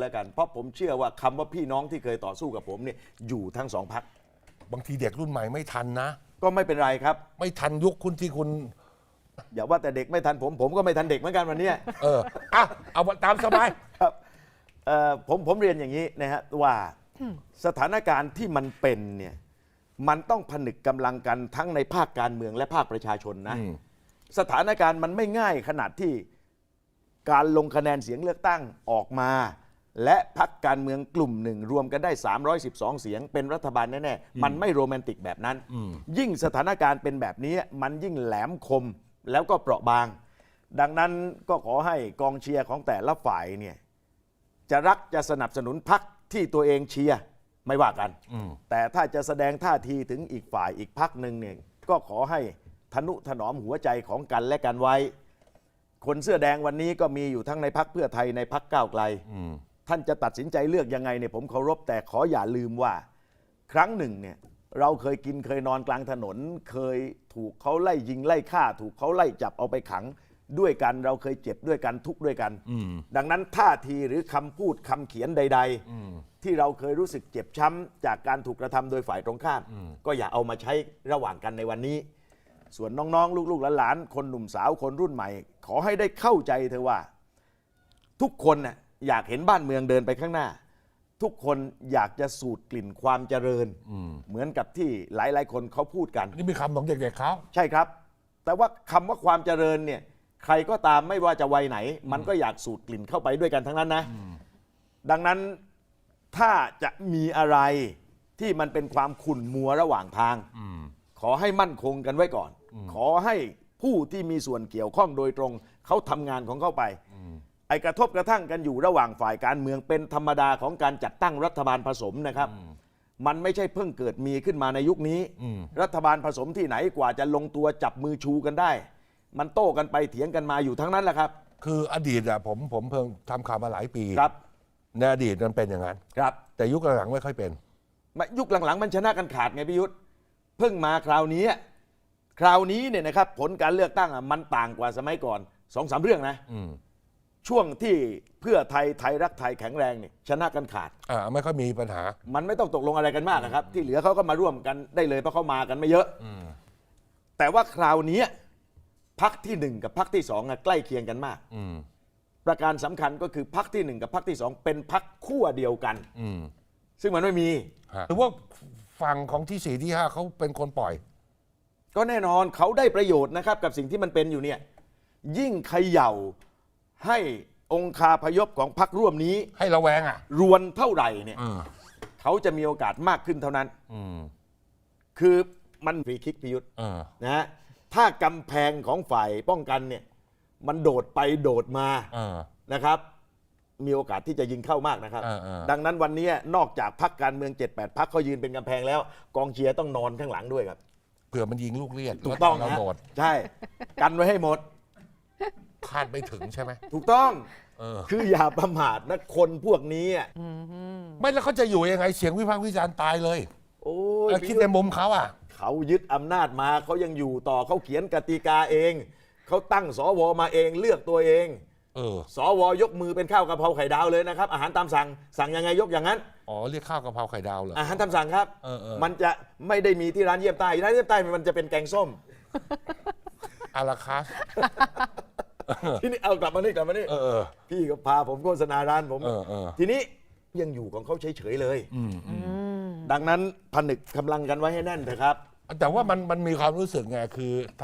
แล้วกัน เพราะผมเชื่อว่าคำว่าพี่น้องที่เคยต่อสู้กับผมเนี่ยอยู่ทั้งสองพักบางทีเด็กรุ่นใหม่ไม่ทันนะ ก็ไม่เป็นไรครับ ไม่ทันยุคคุณที่คุณ อย่าว่าแต่เด็กไม่ทันผมผมก็ไม่ทันเด็กเหมือนกันวันเนี้ย เอออะเอาตามสบาย ครับเอ่อผมผมเรียนอย่างนี้นะฮะว่าสถานการณ์ที่มันเป็นเนี่ยมันต้องผนึกกำลังกันทั้งในภาคการเมืองและภาคประชาชนนะ อืม สถานการณ์มันไม่ง่ายขนาดที่การลงคะแนนเสียงเลือกตั้งออกมา และพักการเมืองกลุ่มหนึ่งรวมกันได้ 312 เสียง เป็นรัฐบาลแน่ๆ มันไม่โรแมนติกแบบนั้น ยิ่งสถานการณ์เป็นแบบนี้มันยิ่งแหลมคมแล้วก็เปราะบาง ดังนั้นก็ขอให้กองเชียร์ของแต่ละฝ่ายเนี่ยจะรักจะสนับสนุนพักที่ตัวเองเชียร์ไม่ว่ากัน แต่ถ้าจะแสดงท่าทีถึงอีกฝ่ายอีกพักหนึ่งเนี่ยก็ขอให้ทนุถนอมหัวใจของกันและกันไว้ คนเสื้อแดงวันนี้ก็มีอยู่ทั้งในพักเพื่อไทยในพักก้าวไกล ท่านจะตัดสินใจเลือกยังไงเนี่ยผมเคารพแต่ขออย่าลืมว่า ครั้งหนึ่งเนี่ยเราเคยกินเคยนอนกลางถนน เคยถูกเขาไล่ยิงไล่ฆ่า ถูกเขาไล่จับเอาไปขังด้วยกันเราเคยเจ็บด้วยกันทุกข์ด้วยกันดังนั้นท่าทีหรือคำพูดคำเขียนใด ๆ ที่เราเคยรู้สึกเจ็บช้ำจากการถูกกระทำโดยฝ่ายตรงข้าม ก็อย่าเอามาใช้ระหว่างกันในวันนี้ ส่วนน้องๆ ลูกๆหลานๆคนหนุ่มสาวคนรุ่นใหม่ ขอให้ได้เข้าใจเธอะว่า ทุกคนน่ะ อยากเห็นบ้านเมืองเดินไปข้างหน้า ทุกคนอยากจะสูดกลิ่นความเจริญ เหมือนกับที่หลายๆ คนเขาพูดกัน นี่มีคำของเด็กๆเขาใช่ครับ แต่ว่าคำว่าความเจริญเนี่ยใครก็ตามไม่ว่าจะวัยไหน มันก็อยากสูดกลิ่นเข้าไปด้วยกันทั้งนั้นนะ ดังนั้นถ้าจะมีอะไรที่มันเป็นความขุ่นมัวระหว่างทาง ขอให้มั่นคงกันไว้ก่อน ขอให้ผู้ที่มีส่วนเกี่ยวข้องโดยตรง เขาทำงานของเขาไป ไอกระทบกระทั่งกันอยู่ระหว่างฝ่ายการเมืองเป็นธรรมดาของการจัดตั้งรัฐบาลผสมนะครับ มันไม่ใช่เพิ่งเกิดมีขึ้นมาในยุคนี้ รัฐบาลผสมที่ไหนกว่าจะลงตัวจับมือชูกันได้ มันโต้กันไปเถียงกันมาอยู่ทั้งนั้นแหละครับ คืออดีตอะผมผมเพิ่งทำข่าวมาหลายปีครับในอดีตมันเป็นอย่างนั้น ครับแต่ยุคหลังๆไม่ค่อยเป็นมายุคหลังๆ มันชนะกันขาดไงพิยุทธ์เพิ่งมาคราวนี้ คราวนี้เนี่ยนะครับผลการเลือกตั้งอะมันต่างกว่าสมัยก่อนสองสามเรื่องนะ อืม ช่วงที่เพื่อไทยไทยรักไทยแข็งแรงเนี่ยชนะกันขาด อ่าไม่ค่อยมีปัญหา มันไม่ต้องตกลงอะไรกันมากนะครับ ที่เหลือเขาก็มาร่วมกันได้เลยเพราะเขามากันไม่เยอะแต่ว่าคราวนี้พักที่หนึ่งกับพักที่สองอะใกล้เคียงกันมาก อืมประการสำคัญก็คือพักที่หนึ่งกับพักที่สองเป็นพักขั้วเดียวกัน อืมซึ่งมันไม่มี ฮะหรือว่าฝั่งของที่สี่ที่ห้าเขาเป็นคนปล่อย ก็แน่นอนเขาได้ประโยชน์นะครับกับสิ่งที่มันเป็นอยู่เนี่ยยิ่งเขย่า ให้องคาพยพของพักร่วมนี้ ให้ระแวงอะรวนเท่าไหร่เนี่ย อืมเขาจะมีโอกาสมากขึ้นเท่านั้น อืมคือมันฟรีคิกพิยุทธ์เออนะฮะถ้ากำแพงของฝ่ายป้องกันเนี่ย มันโดดไปโดดมาเออ นะครับ มีโอกาสที่จะยิงเข้ามากนะครับ เออเออ ดังนั้นวันนี้นอกจากพักการเมือง 7-8พักเขายืนเป็นกำแพงแล้ว กองเชียร์ต้องนอนข้างหลังด้วยครับ เผื่อมันยิงลูกเลียดถูกต้องแล้วนะโดด ใช่ กันไว้ให้หมด คาดไม่ถึงใช่ไหมถูกต้องเออ คืออย่าประมาทนะคนพวกนี้อะไม่แล้วเขาจะอยู่ยังไงเสียงวิพากษ์วิจารณ์ตายเลยโอ้เอยอคิดในมุมเขาอะ เขายึดอำนาจมาเขายังอยู่ต่อเขาเขียนกติกาเอง เขาตั้งสวมาเองเลือกตัวเอง เออ สวยกมือเป็นข้าวกะเพราไข่ดาวเลยนะครับ อาหารตามสั่งสั่งยังไงยกอย่างนั้น อ๋อ เรียกข้าวกะเพราไข่ดาวเหรออาหารตามสั่งครับ เออเออ มันจะไม่ได้มีที่ร้านเยี่ยมใต้ร้านเยี่ยมใต้มันจะเป็นแกงส้ม อาราคาส ทีนี้เอากลับมานี่กลับมานี่เออเออ พี่ก็พาผมโฆษณาร้านผม เออเออ ทีนี้ยังอยู่ของเขาเฉยๆเลยดังนั้นผนึกกำลังกันไว้ให้แน่นเถอะครับ แต่ว่ามันมันมีความรู้สึกไงคือ